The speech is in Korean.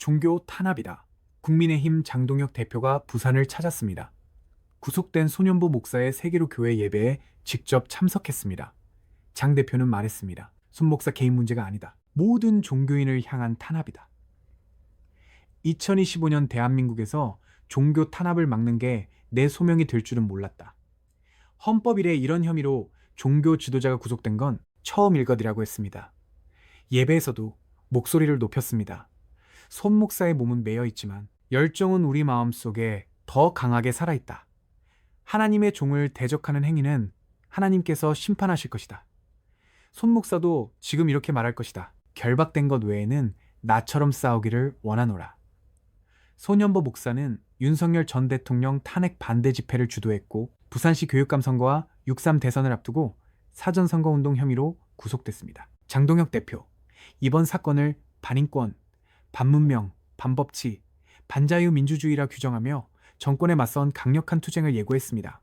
종교 탄압이다. 국민의힘 장동혁 대표가 부산을 찾았습니다. 구속된 소년부 목사의 세계로 교회 예배에 직접 참석했습니다. 장 대표는 말했습니다. 손 목사 개인 문제가 아니다. 모든 종교인을 향한 탄압이다. 2025년 대한민국에서 종교 탄압을 막는 게 내 소명이 될 줄은 몰랐다. 헌법 이래 이런 혐의로 종교 지도자가 구속된 건 처음일 것이라고 했습니다. 예배에서도 목소리를 높였습니다. 손 목사의 몸은 매여 있지만 열정은 우리 마음 속에 더 강하게 살아있다. 하나님의 종을 대적하는 행위는 하나님께서 심판하실 것이다. 손 목사도 지금 이렇게 말할 것이다. 결박된 것 외에는 나처럼 싸우기를 원하노라. 소년보 목사는 윤석열 전 대통령 탄핵 반대 집회를 주도했고 부산시 교육감 선거와 6.3 대선을 앞두고 사전 선거 운동 혐의로 구속됐습니다. 장동혁 대표, 이번 사건을 반인권, 반문명, 반법치, 반자유민주주의라 규정하며 정권에 맞선 강력한 투쟁을 예고했습니다.